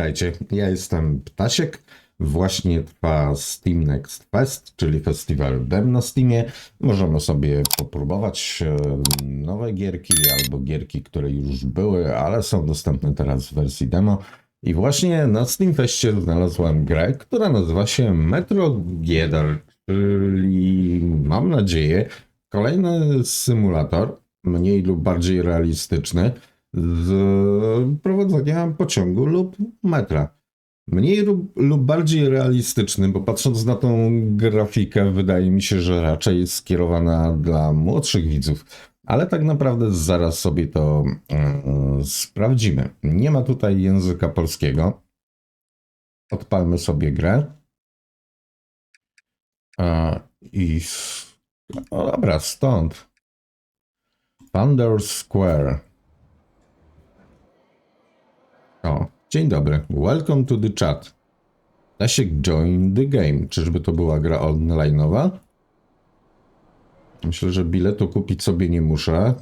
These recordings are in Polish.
Witajcie. Ja jestem Ptasiek. Właśnie trwa Steam Next Fest, czyli festiwal dem na Steamie. Możemy sobie popróbować e, nowe gierki albo gierki, które już były, ale są dostępne teraz w wersji demo. I właśnie na Steam Festie znalazłem grę, która nazywa się Metro Giedar, czyli mam nadzieję kolejny symulator, mniej lub bardziej realistyczny, z prowadzenia pociągu lub metra. Mniej lub, bardziej realistyczny, bo patrząc na tą grafikę, wydaje mi się, że raczej jest skierowana dla młodszych widzów. Ale tak naprawdę zaraz sobie to mm, sprawdzimy. Nie ma tutaj języka polskiego. Odpalmy sobie grę. A, I. dobra, stąd. Thunder Square. O, dzień dobry. Welcome to the chat. Stasiek join the game. Czyżby to była gra online'owa? Myślę, że biletu kupić sobie nie muszę.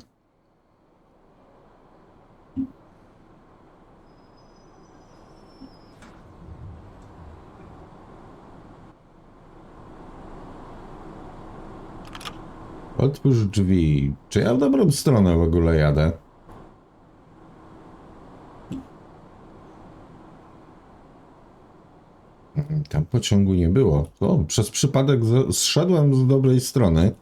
Otwórz drzwi. Czy ja w dobrą stronę w ogóle jadę? Tam pociągu nie było. O, przez przypadek zszedłem z dobrej strony.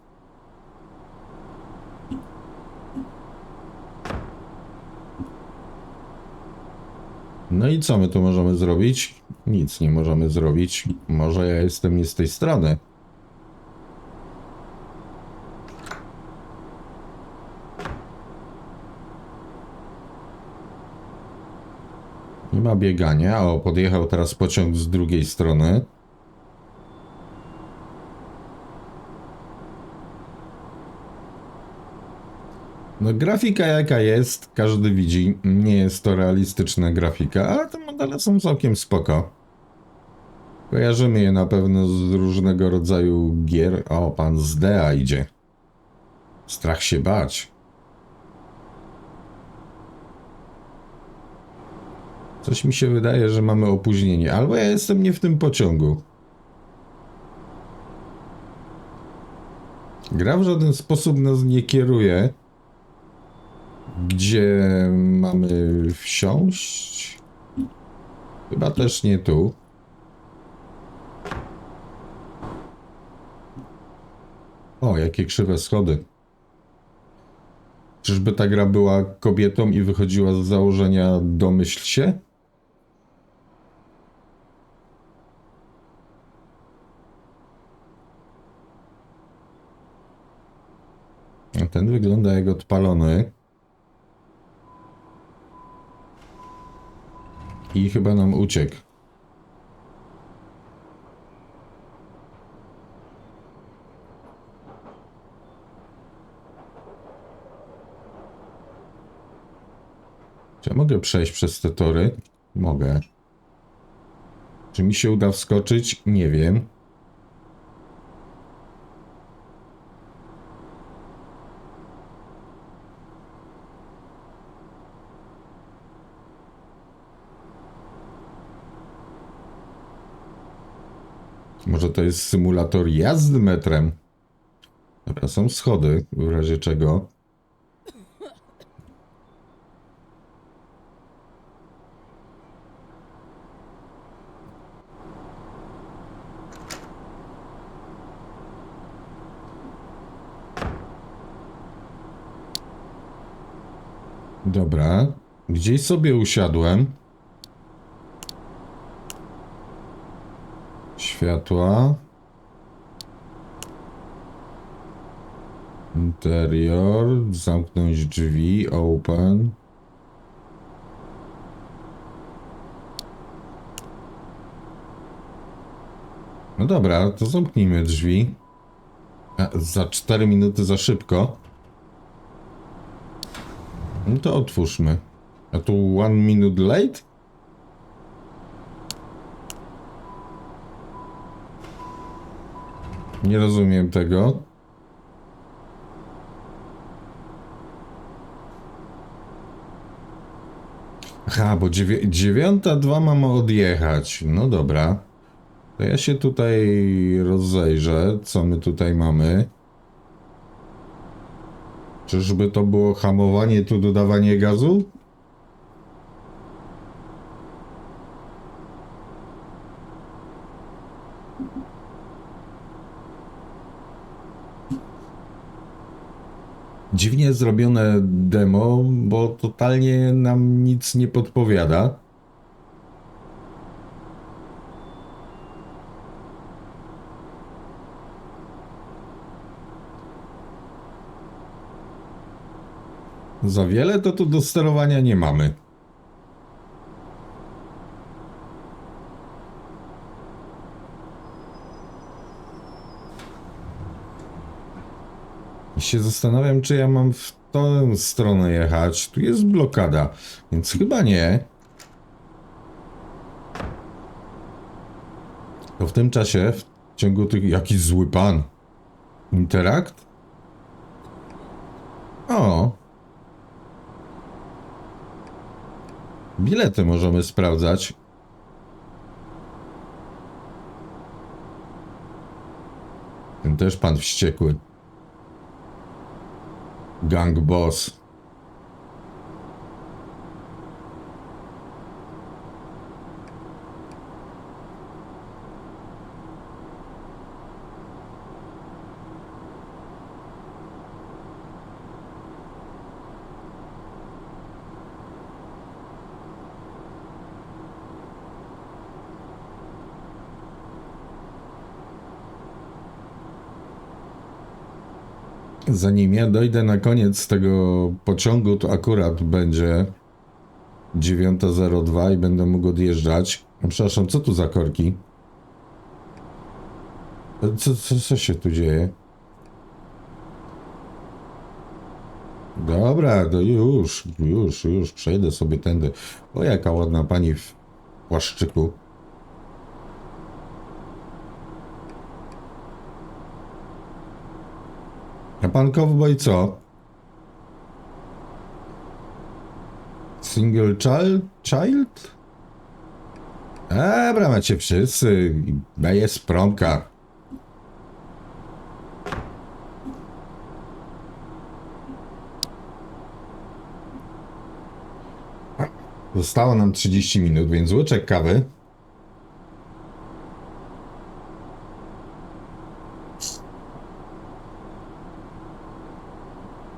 No i co my tu możemy zrobić? Nic nie możemy zrobić. Może ja jestem nie z tej strony. Ma biegania. O, podjechał teraz pociąg z drugiej strony. No grafika jaka jest, każdy widzi. Nie jest to realistyczna grafika, ale te modele są całkiem spoko. Kojarzymy je na pewno z różnego rodzaju gier. O, pan z Dea idzie. Strach się bać. Coś mi się wydaje, że mamy opóźnienie. Albo ja jestem nie w tym pociągu. Gra w żaden sposób nas nie kieruje. Gdzie mamy wsiąść? Chyba też nie tu. O, jakie krzywe schody. Czyżby ta gra była kobietą i wychodziła z założenia domyśl się? Ten wygląda jak odpalony. I chyba nam uciekł. Czy ja mogę przejść przez te tory? Mogę. Czy mi się uda wskoczyć? Nie wiem. Może to jest symulator jazdy metrem? Dobra, są schody, w razie czego. Dobra, gdzieś sobie usiadłem. Światła. Interior. Zamknąć drzwi. Open. No dobra, to zamknijmy drzwi. A, za 4 minuty za szybko. No to otwórzmy. A tu one minute late? Nie rozumiem tego. Aha, bo dziewiąta dwa mamy odjechać. No dobra. To ja się tutaj rozejrzę, co my tutaj mamy. Czyżby to było hamowanie, tu dodawanie gazu? Dziwnie zrobione demo, bo totalnie nam nic nie podpowiada. Za wiele to tu do sterowania nie mamy. Się zastanawiam, czy ja mam w tę stronę jechać. Tu jest blokada, więc chyba nie. To w tym czasie, w ciągu tych... Jaki zły pan. Interakt? O. Bilety możemy sprawdzać. Ten też pan wściekły. Gang boss. Zanim ja dojdę na koniec tego pociągu, to akurat będzie 9.02 i będę mógł odjeżdżać. A, Przepraszam, co tu za korki? Co, co, co się tu dzieje? Dobra, to już, już, już przejdę sobie tędy. O, jaka ładna pani w płaszczyku. A pan cowboy co? Single child? Child? Dobra, macie wszyscy. Daję sprąka. Zostało nam 30 minut, więc łyczek kawy.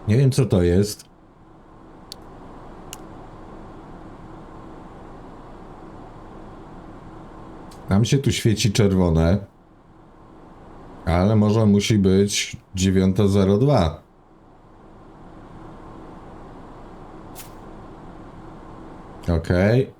Nie wiem co to jest. Nam się tu świeci czerwone. Ale może musi być 9.02. Okej.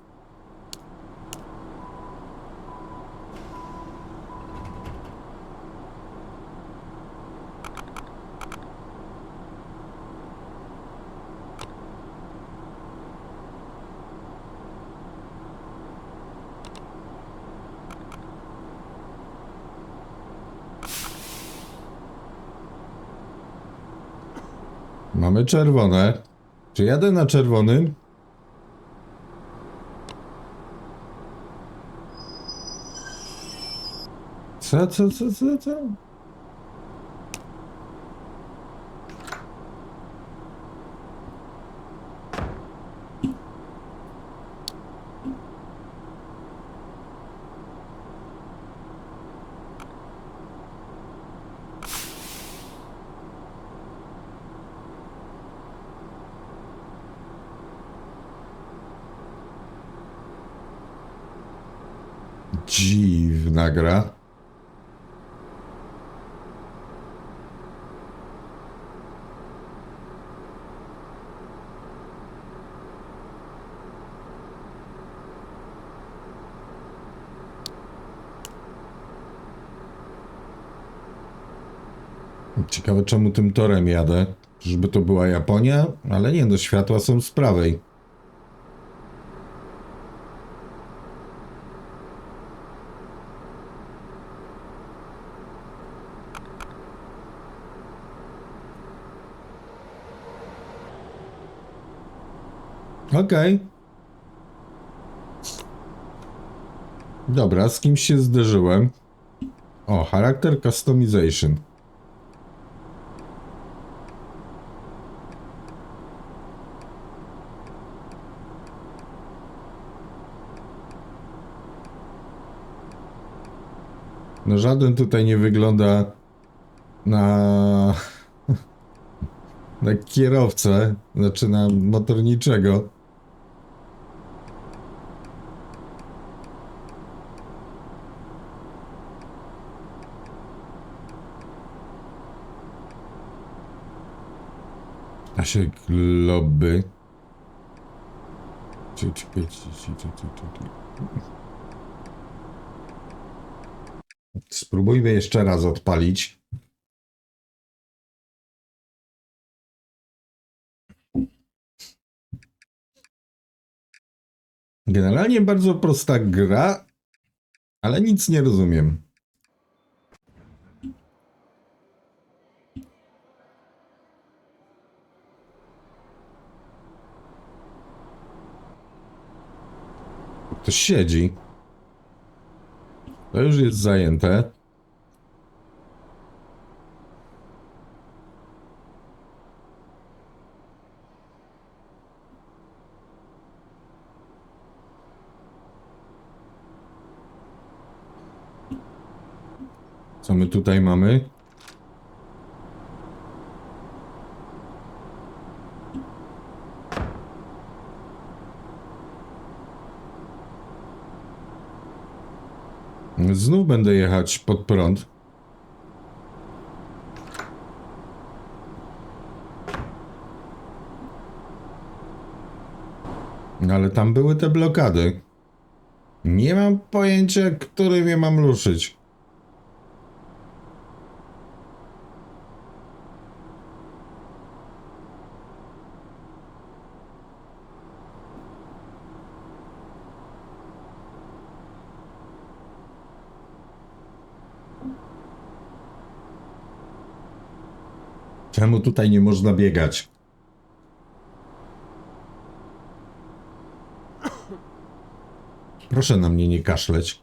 Mamy czerwone. Czy jadę na czerwonym? Co, co, co, co, co? Ciekawe czemu tym torem jadę. Żeby to była Japonia? Ale nie, no światła są z prawej. Okej. Dobra, z kimś się zderzyłem. O, charakter customization. No żaden tutaj nie wygląda na na kierowcę, znaczy na motorniczego. Czy- czy- czy- Spróbujmy jeszcze raz odpalić. Generalnie bardzo prosta gra, ale nic nie rozumiem. Ktoś siedzi. To już jest zajęte. Co my tutaj mamy? Znów będę jechać pod prąd. Ale tam były te blokady. Nie mam pojęcia, którym je mam ruszyć. Czemu tutaj nie można biegać? Proszę na mnie nie kaszleć.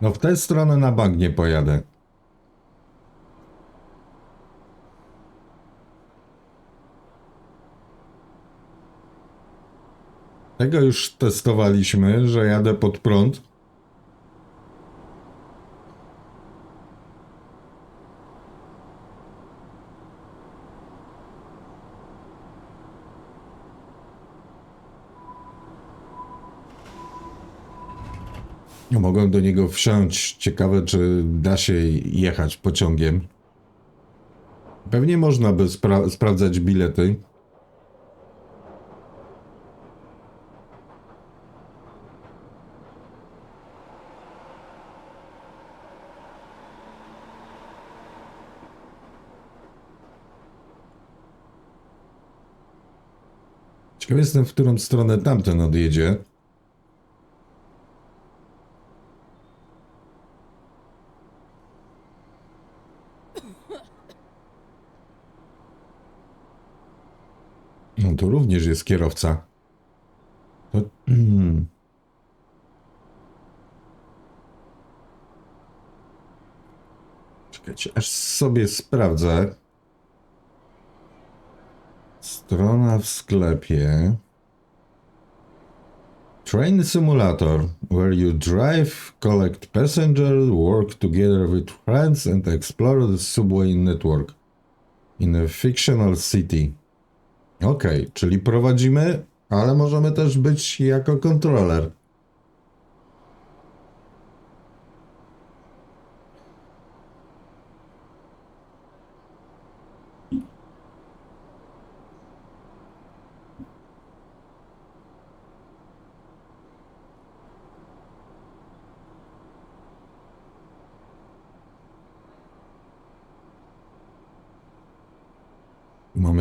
No w tę stronę na bank nie pojadę. Tego już testowaliśmy, że jadę pod prąd. Mogłem do niego wsiąść. Ciekawe, czy da się jechać pociągiem. Pewnie można by spra- sprawdzać bilety. Ciekaw jestem, w którą stronę tamten odjedzie. No tu również jest kierowca. To... Czekajcie, aż sobie sprawdzę. Strona w sklepie. Train Simulator, where you drive, collect passengers, work together with friends and explore the subway network in a fictional city. Okej, czyli prowadzimy, ale możemy też być jako kontroler.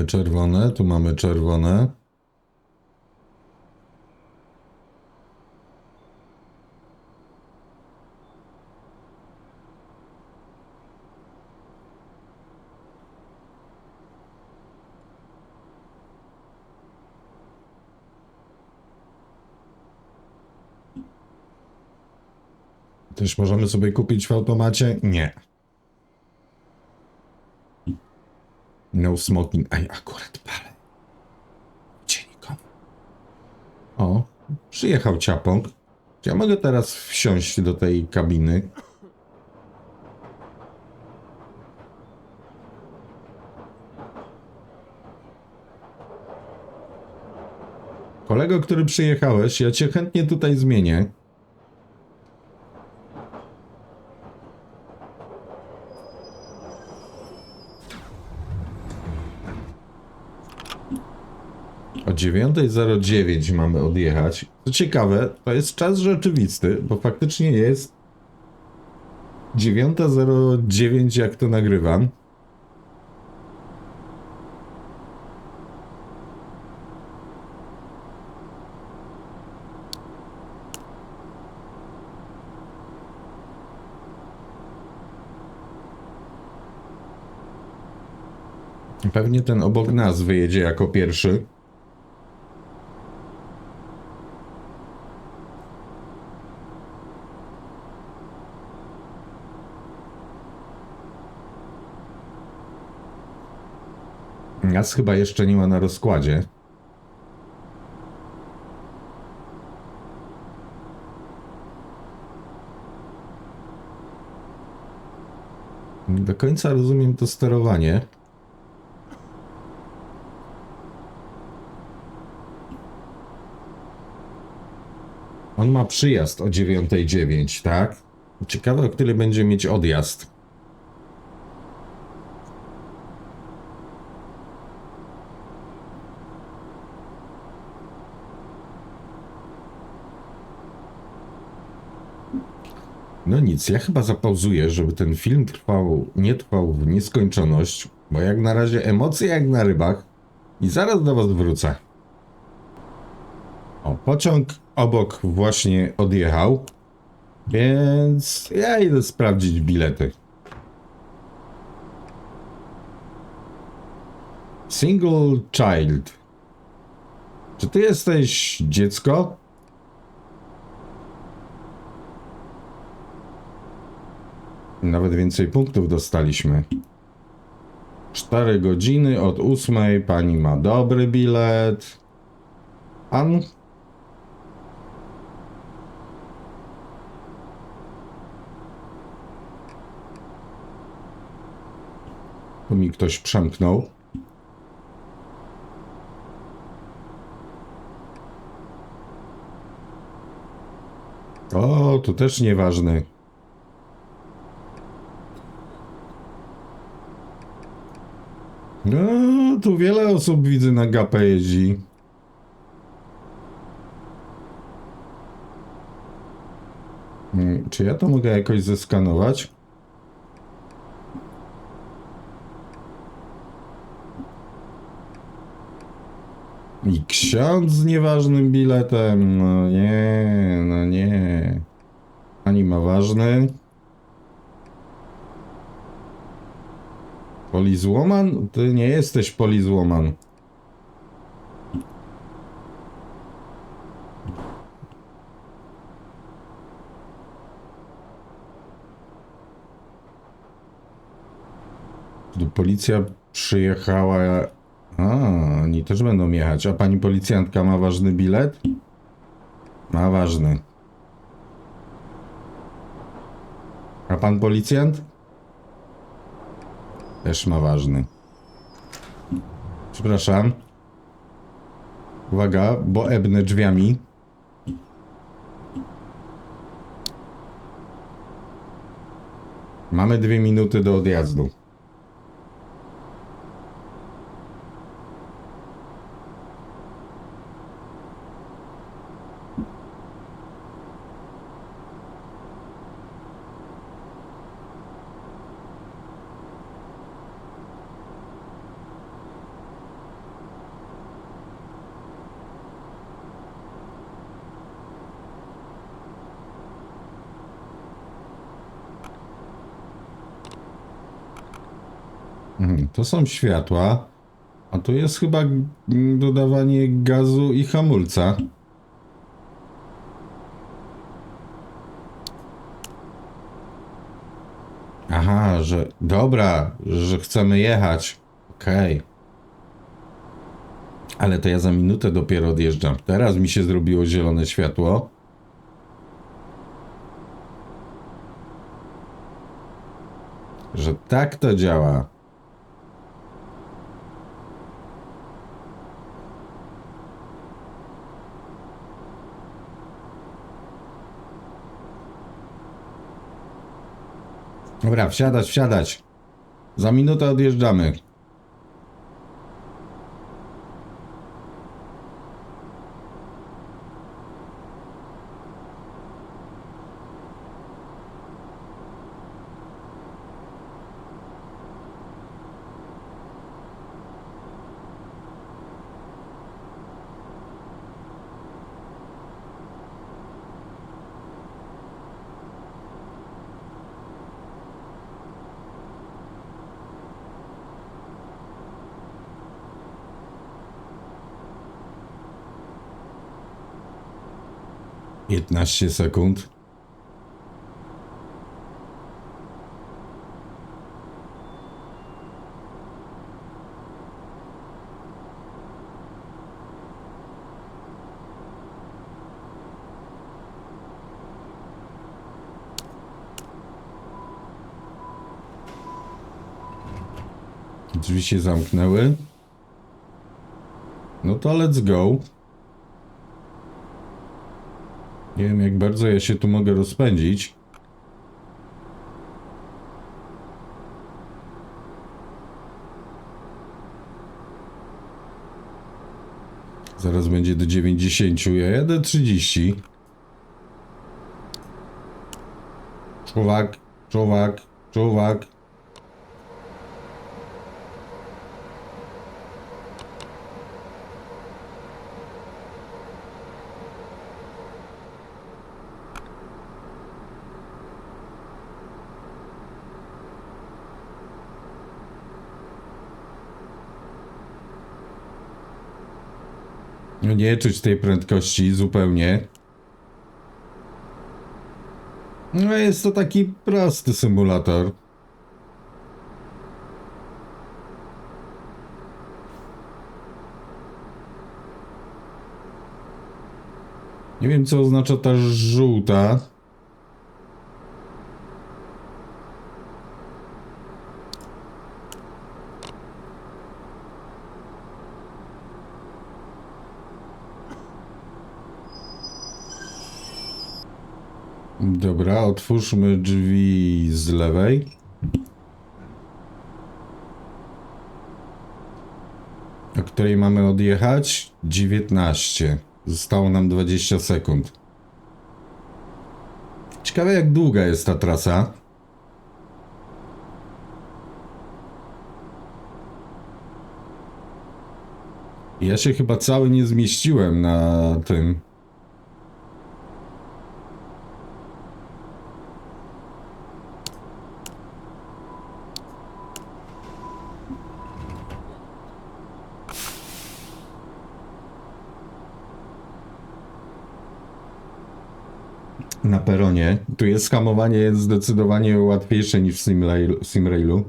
czerwone, tu mamy czerwone. Też możemy sobie kupić w automacie? Nie. Smoking. Aj, akurat palę. Gdzie nikomu. O, przyjechał ciapąg. Ja mogę teraz wsiąść do tej kabiny? Kolego, który przyjechałeś, ja cię chętnie tutaj zmienię. O 9.09 mamy odjechać. Co ciekawe, to jest czas rzeczywisty, bo faktycznie jest 9.09 jak to nagrywam. Pewnie ten obok nas wyjedzie jako pierwszy. Nas chyba jeszcze nie ma na rozkładzie. Nie do końca rozumiem to sterowanie. On ma przyjazd o 9.09, tak? Ciekawe, o który będzie mieć odjazd. Nic, ja chyba zapauzuję, żeby ten film trwał, nie trwał w nieskończoność, bo jak na razie emocje jak na rybach i zaraz do was wrócę. O, pociąg obok właśnie odjechał, więc ja idę sprawdzić bilety. Single child. Czy ty jesteś dziecko? Nawet więcej punktów dostaliśmy. 4 godziny od 8. Pani ma dobry bilet. Pan? Tu mi ktoś przemknął. O, to też nieważny. No, tu wiele osób widzę na gapę jeździ. Hmm, Czy ja to mogę jakoś zeskanować? I ksiądz z nieważnym biletem. No nie, no nie. Ani ma ważny. Polizłoman? Ty nie jesteś polizłoman. Policja przyjechała. A, oni też będą jechać. A pani policjantka ma ważny bilet? Ma ważny. A pan policjant? Też ma ważny. Przepraszam. Uwaga, bo ebnę drzwiami. Mamy dwie minuty do odjazdu. To są światła. A tu jest chyba dodawanie gazu i hamulca. Aha, że. Dobra, że chcemy jechać. Okej. Ale to ja za minutę dopiero odjeżdżam. Teraz mi się zrobiło zielone światło. Że tak to działa. Dobra, wsiadać, wsiadać. Za minutę odjeżdżamy. Piętnaście sekund. Drzwi się zamknęły. No to let's go. Nie wiem, jak bardzo ja się tu mogę rozpędzić. Zaraz będzie do 90. Ja jadę 30. Czuwak, czuwak, czuwak. Nie czuć tej prędkości zupełnie. No jest to taki prosty symulator. Nie wiem co oznacza ta żółta. Dobra, otwórzmy drzwi z lewej. O której mamy odjechać? 19. Zostało nam 20 sekund. Ciekawe jak długa jest ta trasa. Ja się chyba cały nie zmieściłem na tym. Na peronie. Tu jest skamowanie jest zdecydowanie łatwiejsze niż w Simrail- Simrailu.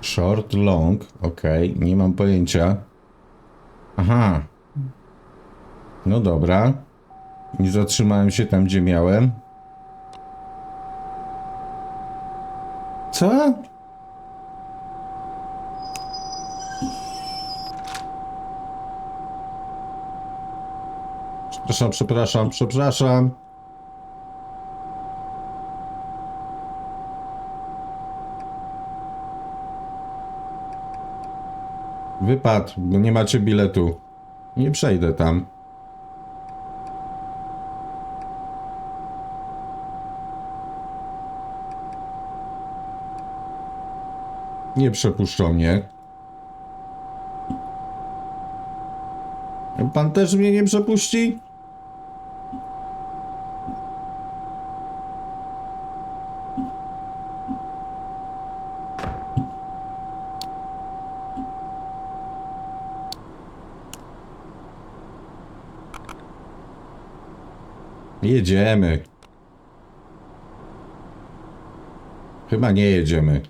Short, long, ok, nie mam pojęcia. Aha. No dobra. Nie zatrzymałem się tam, gdzie miałem. Co? Przepraszam, przepraszam, przepraszam. Wypad, bo nie macie biletu. Nie przejdę tam. Nie przepuszczą mnie. Pan też mnie nie przepuści? Jedziemy. Chyba nie jedziemy.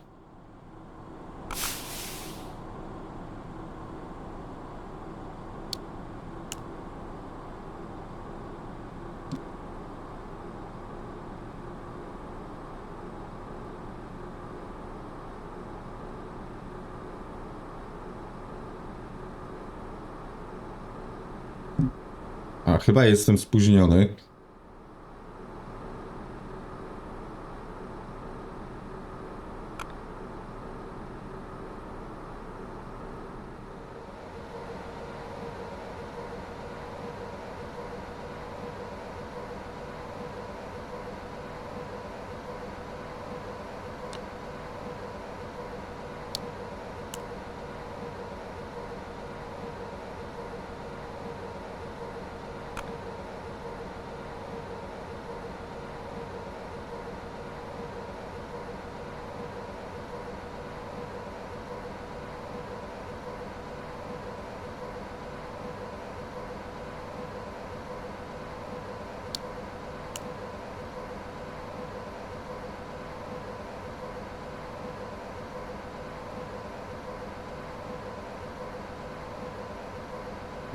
A chyba jestem spóźniony.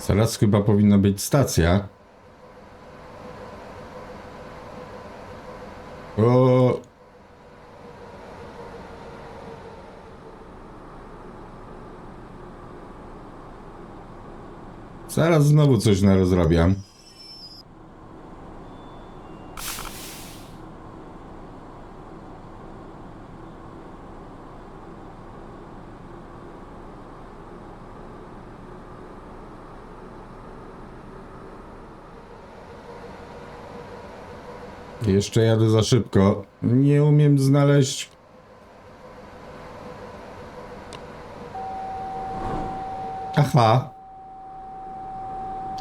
Zaraz chyba powinna być stacja. O. Zaraz znowu coś narozrabiam. Jeszcze jadę za szybko. Nie umiem znaleźć. Aha.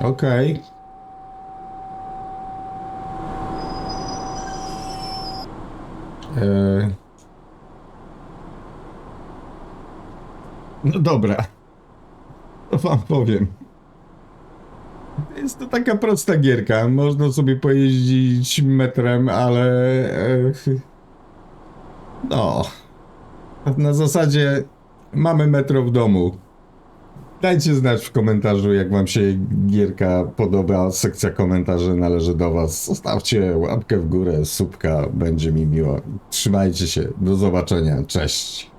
Okej. Eee. No dobra. To wam powiem. Jest to taka prosta gierka. Można sobie pojeździć metrem, ale. e, No. Na zasadzie mamy metro w domu. Dajcie znać w komentarzu, jak wam się gierka podoba. Sekcja komentarzy należy do was. Zostawcie łapkę w górę, subka, będzie mi miło. Trzymajcie się. Do zobaczenia. Cześć.